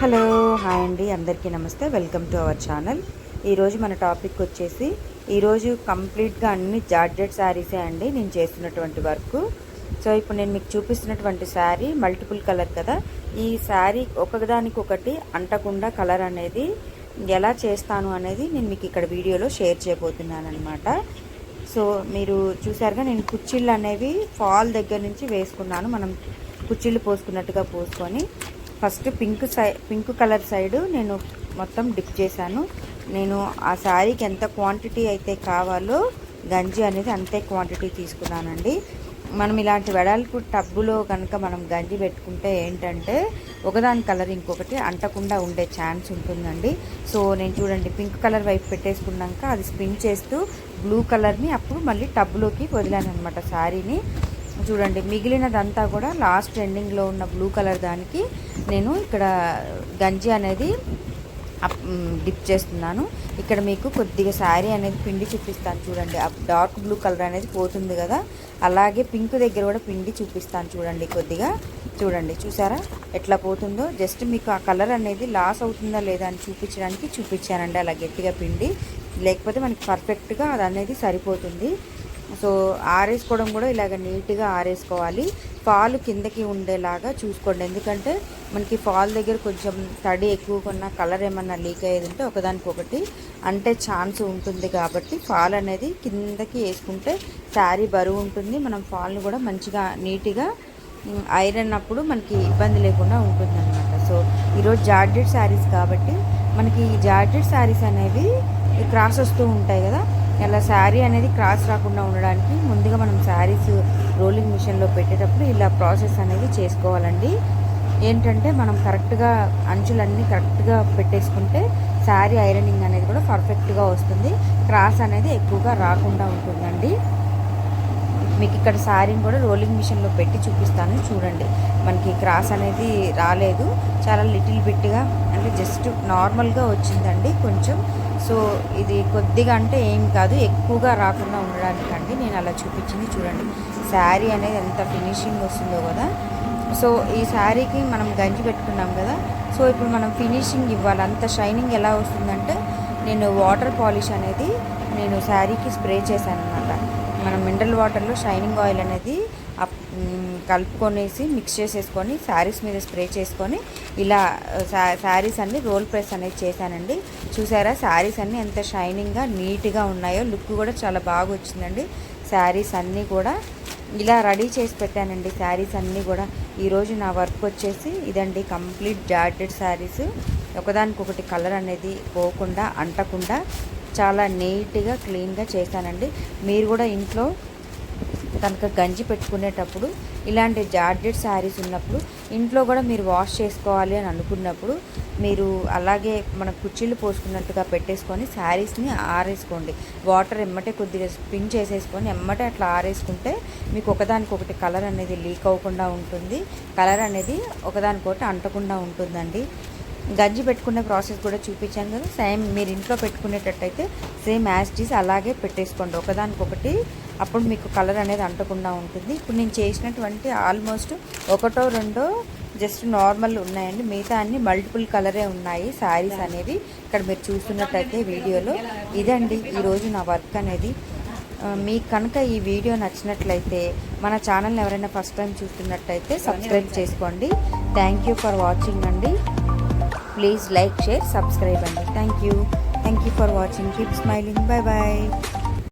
Hello hi అండి. అందరికీ నమస్తే. Welcome to our channel. ఈరోజు మన టాపిక్ వచ్చేసి ఈరోజు కంప్లీట్గా అన్ని జార్జెట్ శారీసే అండి నేను చేస్తున్నటువంటి వర్క్. సో ఇప్పుడు నేను మీకు చూపిస్తున్నటువంటి శారీ మల్టిపుల్ కలర్ కదా. ఈ శారీ ఒకదానికొకటి అంటకుండా కలర్ అనేది ఎలా చేస్తాను అనేది నేను మీకు ఇక్కడ వీడియోలో షేర్ చేయబోతున్నాను అనమాట సో మీరు చూసారుగా నేను కుచ్చిళ్ళు అనేవి ఫాల్ దగ్గర నుంచి వేసుకున్నాను. మనం కుచ్చిళ్ళు పోసుకున్నట్టుగా పోసుకొని ఫస్ట్ పింక్ సై పింక్ కలర్ సైడ్ నేను మొత్తం డిప్ చేశాను. నేను ఆ శారీకి ఎంత క్వాంటిటీ అయితే కావాలో గంజి అనేది అంతే క్వాంటిటీ తీసుకున్నానండి. మనం ఇలాంటి వెడల్పు టబ్బులో కనుక మనం గంజి పెట్టుకుంటే ఏంటంటే ఒకదాని కలర్ ఇంకొకటి అంటకుండా ఉండే ఛాన్స్ ఉంటుందండి. సో నేను చూడండి పింక్ కలర్ వైపు పెట్టేసుకున్నాక అది స్పిన్ చేస్తూ బ్లూ కలర్ని అప్పుడు మళ్ళీ టబ్లోకి వదిలాను అనమాట శారీని. చూడండి మిగిలినదంతా కూడా లాస్ట్ ఎండింగ్లో ఉన్న బ్లూ కలర్ దానికి నేను ఇక్కడ గంజి అనేది డిప్ చేస్తున్నాను. ఇక్కడ మీకు కొద్దిగా శారీ అనేది పిండి చూపిస్తాను చూడండి. ఆ డార్క్ బ్లూ కలర్ అనేది పోతుంది కదా. అలాగే పింక్ దగ్గర కూడా పిండి చూపిస్తాను చూడండి కొద్దిగా. చూడండి చూసారా? ఎట్లా పోతుందో? జస్ట్ మీకు ఆ కలర్ అనేది లాస్ అవుతుందా లేదా అని చూపించడానికి చూపించానండి. అలా గట్టిగా పిండి. లేకపోతే మనకి పర్ఫెక్ట్గా అది అనేది సరిపోతుంది. సో ఆరేసుకోవడం కూడా ఇలాగ నీట్గా ఆరేసుకోవాలి. పాలు కిందకి ఉండేలాగా చూసుకోండి. ఎందుకంటే మనకి ఫాల్ దగ్గర కొంచెం తడి ఎక్కువ కొన్న కలర్ ఏమన్నా లీక్ అయ్యేది ఉంటే ఒకదానికొకటి అంటే ఛాన్స్ ఉంటుంది కాబట్టి ఫాల్ అనేది కిందకి వేసుకుంటే శారీ బరువు ఉంటుంది. మనం ఫాల్ని కూడా మంచిగా నీట్గా ఐరన్ అప్పుడు మనకి ఇబ్బంది లేకుండా ఉంటుంది అనమాట సో ఈరోజు జార్జెట్ శారీస్ కాబట్టి మనకి ఈ జార్జెట్ శారీస్ అనేవి క్రాస్ వస్తూ ఉంటాయి కదా ఇలా శారీ అనేది క్రాస్ రాకుండా ఉండడానికి ముందుగా మనం శారీస్ రోలింగ్ మిషన్లో పెట్టేటప్పుడు ఇలా ప్రాసెస్ అనేది చేసుకోవాలండి. ఏంటంటే మనం కరెక్ట్గా అంచులన్నీ కరెక్ట్గా పెట్టేసుకుంటే శారీ ఐరనింగ్ అనేది కూడా పర్ఫెక్ట్గా వస్తుంది. క్రాస్ అనేది ఎక్కువగా రాకుండా ఉంటుందండి. మీకు ఇక్కడ శారీని కూడా రోలింగ్ మిషన్లో పెట్టి చూపిస్తాను చూడండి. మనకి క్రాస్ అనేది రాలేదు. చాలా లిటిల్ బిట్గా అంటే జస్ట్ నార్మల్గా వచ్చిందండి కొంచెం. సో ఇది కొద్దిగా అంటే ఏం కాదు ఎక్కువగా రాకుండా ఉండడానికండి నేను అలా చూపించింది చూడండి. శారీ అనేది ఎంత ఫినిషింగ్ వస్తుందో కదా. సో ఈ శారీకి మనం గంజి పెట్టుకున్నాం కదా. సో ఇప్పుడు మనం ఫినిషింగ్ ఇవ్వాలి. అంత షైనింగ్ ఎలా వస్తుందంటే నేను వాటర్ పాలిష్ అనేది నేను శారీకి స్ప్రే చేశాను అన్నమాట మనం మినరల్ వాటర్లో షైనింగ్ ఆయిల్ అనేది కలుపుకొనేసి మిక్స్ చేసేసుకొని శారీస్ మీద స్ప్రే చేసుకొని ఇలా శారీస్ అన్ని రోల్ ప్రెస్ అనేది చేశానండి. చూసారా? శారీస్ అన్నీ ఎంత షైనింగ్గా నీట్గా ఉన్నాయో లుక్ కూడా చాలా బాగా వచ్చిందండి. శారీస్ అన్నీ కూడా ఇలా రెడీ చేసి పెట్టానండి. శారీస్ అన్నీ కూడా ఈరోజు నా వర్క్ వచ్చేసి ఇదండి. Complete georgette saris. ఒకదానికొకటి కలర్ అనేది పోకుండా అంటకుండా చాలా నీట్గా క్లీన్గా చేశానండి. మీరు కూడా ఇంట్లో కనుక గంజి పెట్టుకునేటప్పుడు ఇలాంటి జార్జెట్ శారీస్ ఉన్నప్పుడు ఇంట్లో కూడా మీరు వాష్ చేసుకోవాలి అని అనుకున్నప్పుడు మీరు అలాగే మన కుర్చీలు పోసుకున్నట్టుగా పెట్టేసుకొని శారీస్ని ఆరేసుకోండి. వాటర్ ఎమ్మటే కొద్దిగా స్పిన్ చేసేసుకొని ఎమ్మటే అట్లా ఆరేసుకుంటే మీకు ఒకదానికొకటి కలర్ అనేది లీక్ అవ్వకుండా ఉంటుంది. కలర్ అనేది ఒకదానికొకటి అంటకుండా ఉంటుందండి. గంజి పెట్టుకునే ప్రాసెస్ కూడా చూపించాను కదా. సేమ్ మీరు ఇంట్లో పెట్టుకునేటట్టయితే సేమ్ యాస్టీస్ అలాగే పెట్టేసుకోండి. ఒకదానికొకటి అప్పుడు మీకు కలర్ అనేది అంటకుండా ఉంటుంది. ఇప్పుడు నేను చేసినటువంటి ఆల్మోస్ట్ ఒకటో రెండో జస్ట్ నార్మల్ ఉన్నాయండి. మిగతా అన్ని మల్టిపుల్ కలరే ఉన్నాయి శారీస్ అనేవి ఇక్కడ మీరు చూస్తున్నట్టయితే వీడియోలో. ఇదండి ఈరోజు నా వర్క్ అనేది. మీకు కనుక ఈ వీడియో నచ్చినట్లయితే మన ఛానల్ని ఎవరైనా ఫస్ట్ టైం చూస్తున్నట్టయితే సబ్స్క్రైబ్ చేసుకోండి. థ్యాంక్ యూ ఫర్ వాచింగ్ అండి. ప్లీజ్ లైక్ షేర్ సబ్స్క్రైబ్ అండి thank you thank you for watching keep smiling bye bye